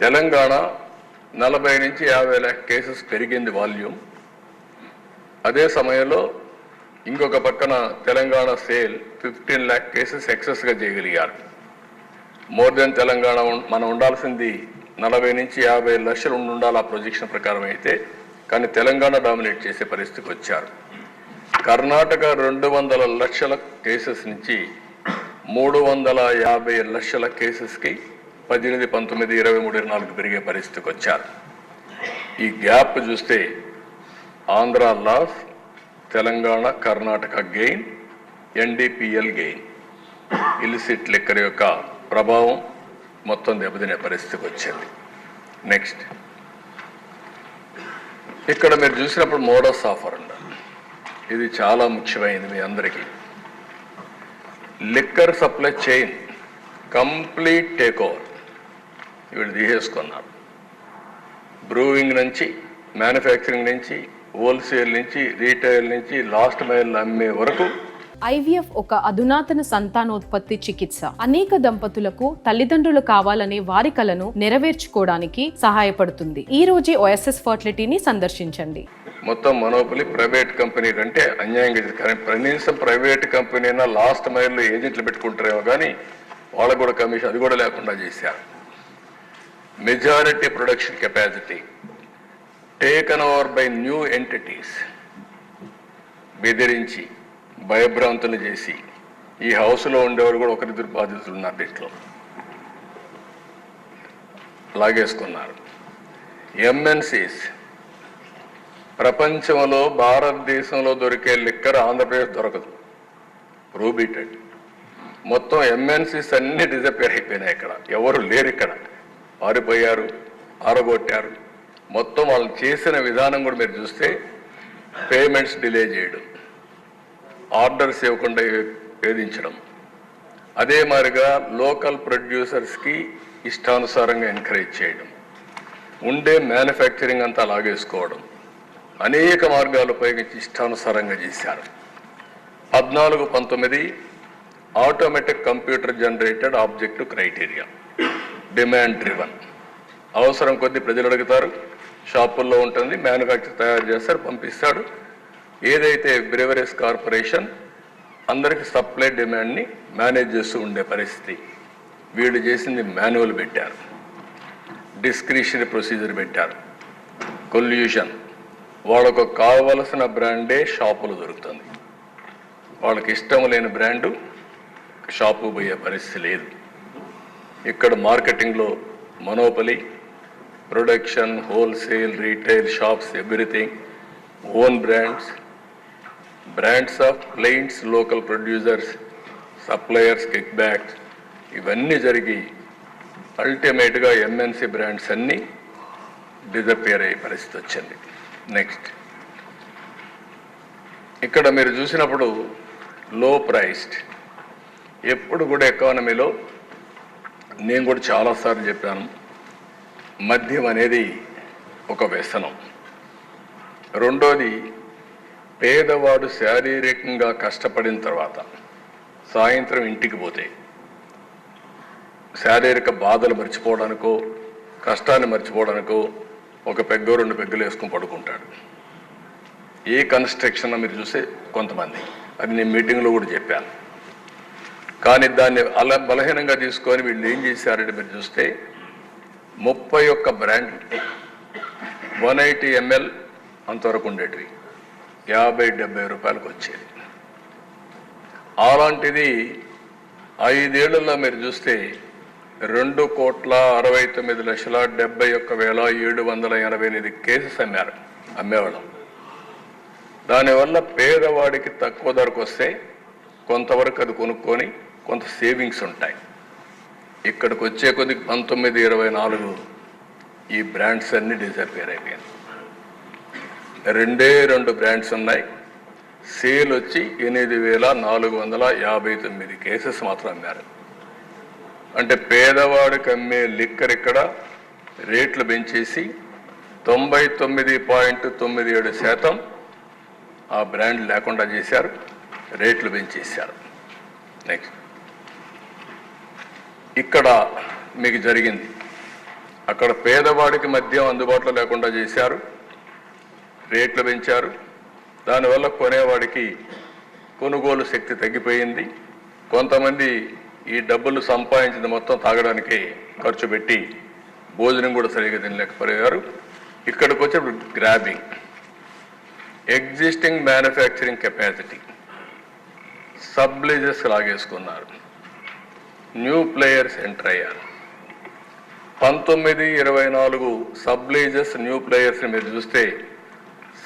తెలంగాణ నలభై నుంచి యాభై ల్యాక్ కేసెస్ పెరిగింది వాల్యూమ్. అదే సమయంలో ఇంకొక పక్కన Telangana sale fifteen lakh cases ఎక్సెస్గా చేయగలిగారు. మోర్ దెన్ తెలంగాణ మనం ఉండాల్సింది నలభై నుంచి యాభై లక్షలు ఉండాలి ఆ ప్రొజెక్షన్ ప్రకారం అయితే కానీ తెలంగాణ డామినేట్ చేసే పరిస్థితికి వచ్చారు. కర్ణాటక రెండు వందల లక్షల కేసెస్ నుంచి మూడు వందల యాభై లక్షల కేసెస్కి పద్దెనిమిది పంతొమ్మిది ఇరవై మూడు ఇరవై నాలుగు పెరిగే పరిస్థితికి వచ్చారు. ఈ గ్యాప్ చూస్తే Andhra loss Telangana Karnataka gain NDPL gain. Illicit liquor యొక్క ప్రభావం మొత్తం దెబ్బతినే పరిస్థితికి వచ్చింది. నెక్స్ట్. ఇక్కడ మీరు చూసినప్పుడు మోడస్ ఆఫర్ ఉండాలి. ఇది చాలా ముఖ్యమైనది మీ అందరికీ. Liquor supply chain complete take over. వీళ్ళు తీసేసుకున్నారు బ్రూవింగ్ నుంచి మ్యానుఫ్యాక్చరింగ్ నుంచి హోల్సేల్ నుంచి రీటైల్ నుంచి లాస్ట్ మైల్ అమ్మే వరకు ఐవీఎఫ్ ఒక అధునాతన సంతానోత్పత్తి చికిత్స. అనేక దంపతులకు తల్లిదండ్రులు కావాలనే వారి కలను నెరవేర్చుకోవడానికి సహాయపడుతుంది. ఈ రోజే ఓఎస్ఎస్ ఫర్టిలిటీని సందర్శించండి. మొత్తం మనోపలి ప్రైవేట్ కంపెనీ కంటే అన్యాయంగా. కానీ కనీసం ప్రైవేట్ కంపెనీ లాస్ట్ మైల్లో ఏజెంట్లు పెట్టుకుంటారేమో కానీ వాళ్ళకు కూడా కమిషన్ అది కూడా లేకుండా చేశారు. Majority production capacity taken over by new entities బెదిరించి భయభ్రాంతులు చేసి ఈ హౌస్లో ఉండేవారు కూడా ఒకరిద్దరు బాధితులు ఉన్నారు దీంట్లో. లాగేసుకున్నారు. ఎంఎన్సీస్ ప్రపంచంలో భారతదేశంలో దొరికే లిక్కర్ ఆంధ్రప్రదేశ్ దొరకదు. ప్రూబీటెడ్ మొత్తం ఎంఎన్సీస్ అన్ని డిజపేర్ అయిపోయినాయి ఇక్కడ. ఎవరు లేరు ఇక్కడ. ఆరిపోయారు ఆరగొట్టారు. మొత్తం వాళ్ళు చేసిన విధానం కూడా మీరు చూస్తే పేమెంట్స్ డిలే చేయడం ఆర్డర్స్ ఇవ్వకుండా వేధించడం. అదే మాదిరిగా లోకల్ ప్రొడ్యూసర్స్కి ఇష్టానుసారంగా ఎంకరేజ్ చేయడం ఉండే మ్యానుఫ్యాక్చరింగ్ అంతా లాగేసుకోవడం అనేక మార్గాలు ఉపయోగించి ఇష్టానుసారంగా చేశారు. పద్నాలుగు పంతొమ్మిది automatic computer generated objective criteria. Demand driven. అవసరం కొద్ది ప్రజలు అడుగుతారు. షాపుల్లో ఉంటుంది మ్యానుఫ్యాక్చర్ తయారు చేస్తారు పంపిస్తాడు. ఏదైతే బ్రివరీస్ కార్పొరేషన్ అందరికి సప్లై డిమాండ్ని మేనేజ్ చేస్తూ ఉండే పరిస్థితి. వీళ్ళు చేసింది మాన్యువల్ పెట్టారు. డిస్క్రిషనరీ ప్రొసీజర్ పెట్టారు. కొల్యూషన్. వాళ్ళకు కావలసిన బ్రాండే షాపులు దొరుకుతుంది. వాళ్ళకి ఇష్టం లేని బ్రాండు షాపు పోయే పరిస్థితి లేదు. ఇక్కడ మార్కెటింగ్లో monopoly production wholesale retail shops everything own brands brands of clients local producers suppliers kickbacks. ఇవన్నీ జరిగి అల్టిమేట్గా ఎంఎన్సి బ్రాండ్స్ అన్నీ డిజపియర్ అయ్యే పరిస్థితి వచ్చింది. నెక్స్ట్. ఇక్కడ మీరు చూసినప్పుడు లో ప్రైస్డ్ ఎప్పుడు కూడా ఎకానమీలో నేను కూడా చాలాసార్లు చెప్పాను మద్యం అనేది ఒక వ్యసనం. రెండోది పేదవాడు శారీరకంగా కష్టపడిన తర్వాత సాయంత్రం ఇంటికి పోతే శారీరక బాధలు మర్చిపోవడానికో కష్టాన్ని మర్చిపోవడానికో ఒక పెగ్గో రెండు పెగ్గులు వేసుకుని పడుకుంటాడు. ఏ కన్స్ట్రక్షన్ మీరు చూస్తే కొంతమంది. అది నేను మీటింగ్లో కూడా చెప్పాను. కానీ దాన్ని అలా బలహీనంగా తీసుకొని వీళ్ళు ఏం చేశారంటే మీరు చూస్తే ముప్పై ఒక్క బ్రాండ్ వన్ ఎయిటీ ఎంఎల్ అంతవరకు ఉండేటివి. యాభై డెబ్బై రూపాయలకు వచ్చేది. అలాంటిది ఐదేళ్ళలో మీరు చూస్తే రెండు కోట్ల అరవై తొమ్మిది లక్షల డెబ్బై ఒక్క వేల ఏడు వందల ఎనభై ఎనిమిది కేసెస్ అమ్మారు అమ్మేవాళ్ళం. దానివల్ల పేదవాడికి తక్కువ ధరకు వస్తే కొంతవరకు అది కొనుక్కొని కొంత సేవింగ్స్ ఉంటాయి. ఇక్కడికి వచ్చే కొద్ది పంతొమ్మిది ఇరవై నాలుగు ఈ బ్రాండ్స్ అన్నీ డిసపేర్ అయిపోయింది రెండే రెండు బ్రాండ్స్ ఉన్నాయి. సేల్ వచ్చి ఎనిమిది వేల నాలుగు వందల యాభై తొమ్మిది కేసెస్ మాత్రం అమ్మారు. అంటే పేదవాడికి అమ్మే లిక్కర్ ఇక్కడ రేట్లు పెంచేసి తొంభై తొమ్మిది పాయింట్ తొమ్మిది ఏడు శాతం ఆ బ్రాండ్ లేకుండా చేశారు రేట్లు పెంచేశారు. నెక్స్ట్ ఇక్కడ మీకు జరిగింది. అక్కడ పేదవాడికి మద్యం అందుబాటులో లేకుండా చేశారు. రేట్లు పెంచారు. దానివల్ల కొనేవాడికి కొనుగోలు శక్తి తగ్గిపోయింది. కొంతమంది ఈ డబ్బులు సంపాదించింది మొత్తం తాగడానికి ఖర్చు పెట్టి భోజనం కూడా సరిగ్గా తినలేకపోయారు. ఇక్కడికి వచ్చే grabbing existing manufacturing capacity subleases లాగేసుకున్నారు. New players enter అయ్యారు. పంతొమ్మిది ఇరవై నాలుగు సబ్లేజెస్ న్యూ ప్లేయర్స్ని మీరు చూస్తే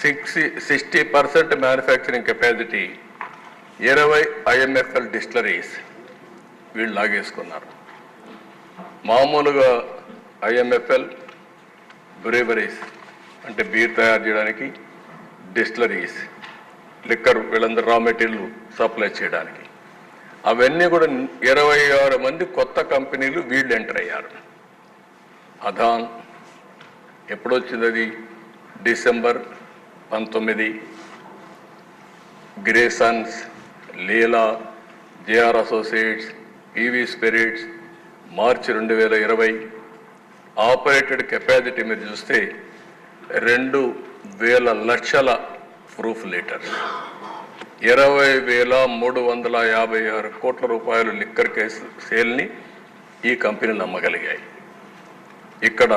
sixty sixty percent manufacturing capacity ఇరవై ఐఎంఎఫ్ఎల్ డిస్టిలరీస్ వీళ్ళు లాగేసుకున్నారు. మామూలుగా ఐఎంఎఫ్ఎల్ బ్రేవరీస్ అంటే బీర్ తయారు చేయడానికి డిస్టిలరీస్ లిక్కర్ వీళ్ళందరూ రా మెటీరియల్ సప్లై చేయడానికి. అవన్నీ కూడా ఇరవై ఆరు మంది కొత్త కంపెనీలు వీళ్ళు ఎంటర్ అయ్యారు. అదాన్ ఎప్పుడొచ్చింది అది డిసెంబర్ పంతొమ్మిది. Graysons Leela JR associates PV spirits March రెండు వేల ఇరవై. ఆపరేటెడ్ కెపాసిటీ మీరు చూస్తే రెండు వేల లక్షల ప్రూఫ్ లీటర్స్ ఇరవై వేల మూడు వందల యాభై ఆరు కోట్ల రూపాయలు లిక్కర్ కేసు సేల్ని ఈ కంపెనీలు నమ్మగలిగాయి. ఇక్కడ